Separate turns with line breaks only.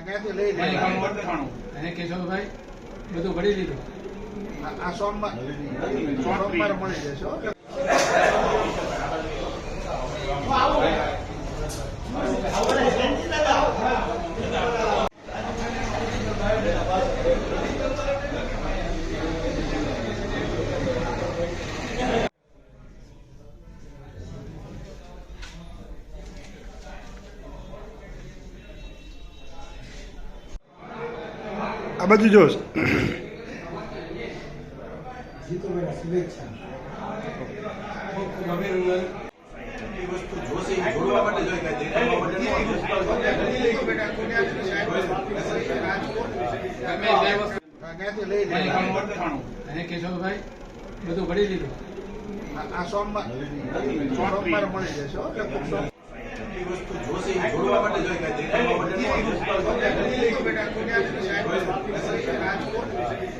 ક્યાંથી લઈ લે
અને કેશવભાઈ બધું ભરી લીધું.
આ- સોમવાર સોમવારે મળી જશે
આ બાજુ જોશ
અને કેશવભાઈ બધું ભરી લીધું
આ- સોમવાર સોમવારે મળી જશે હો. લગભગ સોમ-
તમે